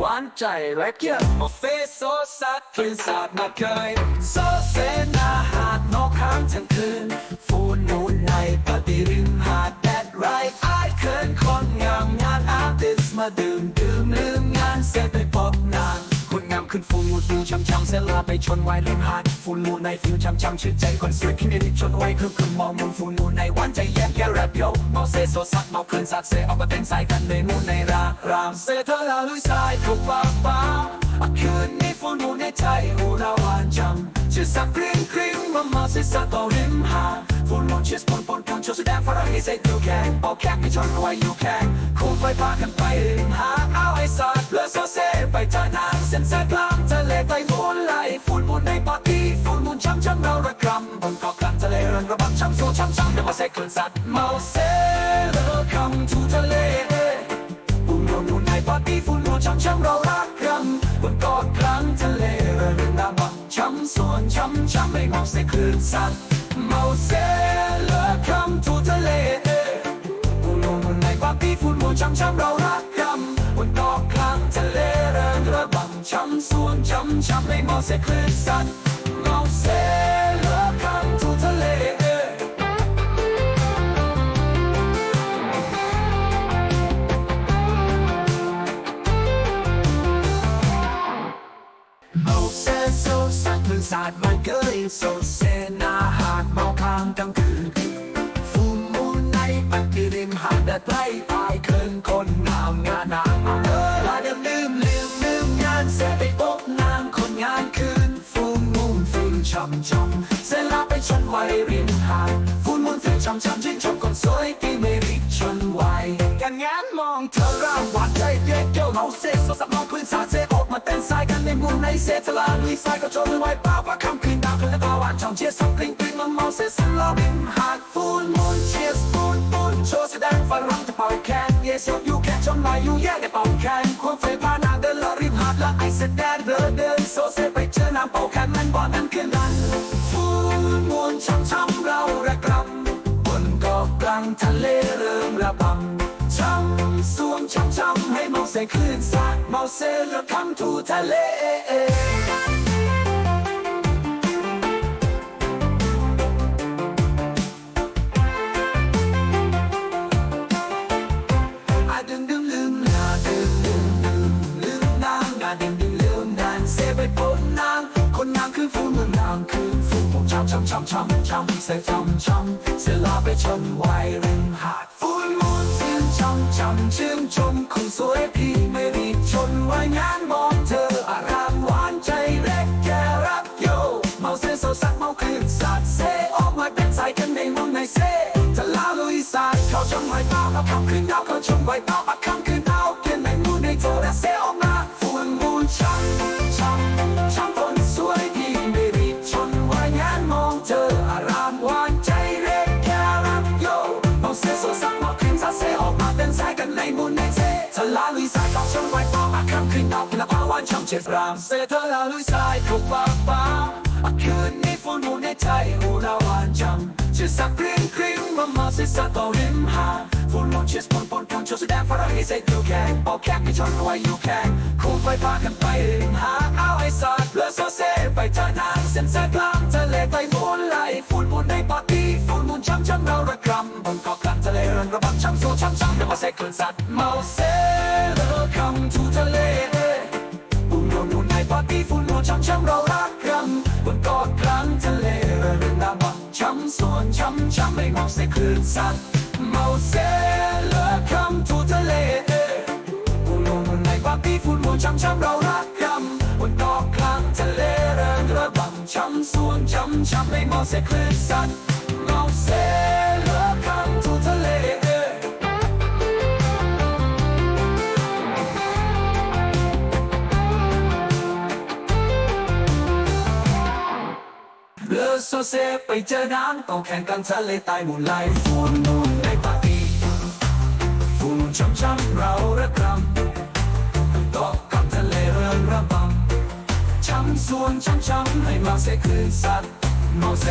หวานใจและเกียร์มาเฟโซซัดคลื่นสาบมาเคยโซเซนาหา เซลาไปชนไว้ริมหาดฟูนูในฟิวช้ำช้ำชื่นใจคนสวยคิดนิดชนไว้คือคือมองมุมฟูนูในวันใจแย้มแก่แรปโยเมาเซโซซัดเมาคืนสาดเซออกมาเต้นสายกันเลยมูในรารามเซเธอลาลุยสายถูกป้าป้าคืนนี้ฝนมูในใจหูเราหวานจังชื่อสักกริ้งกริ้งมามาสิสักต่อริมหาดฝนลงเชียสปนปนกันโชว์แสดงฝรั่งให้ใส่ดูแข่งเป่าแข่งให้ชนไว้อยู่แข่งคงไฟพากันไปริมหาเอาไอ้สัตว์เลือดโซเซไปทางเส้นสายกลาง เราระกำบนเกาะกลางทะเลเรืองระบำช้ำสู้ช้ำช้ำเดมาใส่คลื่นสัตว์เมาเซเลอร์คัมทูทะเลฝุ่นมูนในปาร์ตี้ฝุ่นมูช้ำช้ำเรารักกันบนเกาะกลางทะเลเรื่องน้ำมันช้ำส่วนช้ำช้ำไม่มองใส่คลื่นสัตว์เมาเซเลอร์คัมทูทะเลฝุ่นมูนในปาร์ตี้ฝุ่นมูช้ำช้ำเรารักกันบนเกาะกลางทะเลเรื่องระบำช้ำส่วนช้ำช้ำไม่มองใส่คลื่นสัตว์เม ดมันเกยโซเซนาหาดเมาค้างกลางคืนฟูมูลในปักที่ริมหาดแดดไล่ตายเคินคนงามงานนางเออลาเดิมลืมลืมลืมงานเสร็จไปพบนางคนงานคืนฟูมูลฟินช่ำช่ำเสร็จลาไปชนไว้ริมหาดฟูมูลฟินช่ำช่ำชื่นชมคนสวยที่ไม่ริกชนไว้กันงานมองเธอร่างหวานใจเด็กเกี่ยวเมาเซโซสับมองคลื่นสาเซออกมาเต้นสาย ในมุมในเซตลาลุยสายก็โจมไว้ป่าว่าคำคืนดาวคืนและตาหวานช่องเชียร์สับกลิ้งกลิ้งมาเมาเซสลาริมหาดฟูลมูนเชียร์ฟูลมูนโชว์แสดงฝรั่งจะเป่าแคนเยสยูแคนชมมาอยู่แย่ได้เป่าแคนควงไฟพานาเดินลอริมหาดละไอแสดงเดินเดินโซเซไปเจอน้ำเป่าแคนมันบอลนั้นคืนนั้นฟูลมูนช้ำช้ำเราระกำบนเกาะกลางทะเลเริ่มระบำ ช้ำสวงช้ำช้ำให้เมาเสคลื่นซัดเมาเซล้วคำทูทะเลอาดึงดึงลืมนาดึงลืมลืมลืมนางนาดึงดึงลืมนานเสไปพ้นนางคนงามคือฟูเมืองนางคือฟูผมช้ำช้ำช้ำช้ำช้ำเสช้ำช้ำเสลาไปชนไวริมหาดำช้ำชื่นชมคนสวยพี่ไม่รีบชนไว้งานมองเธออารามหวานใจเล็กแกรักโย เมาเส้นโซซักเมาคืนสัดเซออกมาเป็นสายกันในมองในเซจะลาลุยสายเขาชมไว้เป้าเอาคำคืนดาวเขาชมไว้เป้าเอาคำคืนดาวเกินในมูนในโทรและเซอ ลาลุยสายเขาชมไว้เปล่าเอาคำคืนดาวแลภาวะช้ำเจ็บรามเซเธอลาลุยสายถูกปากป้าคืนนี้ฝนมูในใจหูเราหวานจังชื่อสักกริ้งกริ้งมามาสิสักต่อริมหาดฝนลงเชียสปนปนกันโชว์แสดงฝรั่งให้ใส่ดูแข่งเป่าแข่งให้ชนเอาไว้อยู่แข่งคงไฟพากันไปริมหาดเอาไอ้สัตว์เลือดโซเซไปเจอนางเส้นสายกลางทะเลใต้มูลไหลฝุ่นมูนในปาร์ตี้ฝุ่ นช้ำช้ำเราระกำบนเกาะกลางทะเลเรืองระบำช้ำสู้ช้ำช้ำเดี๋ยวมาใส่คลื่นสัตว์เมาเซเลอคัมทูทะเลฝุ่นมูนมูนในปาร์ตี้ฝุ่นมูนช้ำช้ำเรารักกันบนเกาะกลางทะเลเรื่องน้ำมันช้ำส่วนช้ำช้ำไม่มองใส่คลื่นสัตว์เมาเซเลอคัมทูทะเลฝุ่นมูนมูนในปาร์ตี้ฝุ่นมูนช้ำช้ำเรารัก ช้ำไม่มองใส่คลื่นสัตว์เมาเซเลอร์คัมทูทะเลเรือโซเซไปเจอน้ำต้องแข่งกันทะเลใต้หมุนไหลฟูนนูนในปาร์ตี้ฟูนช้ำช้ำเราระกำตกกับทะเลเรืองระบำช้ำส่วนช้ำช้ำให้มาเสคลื่นสัตว์ เมาเ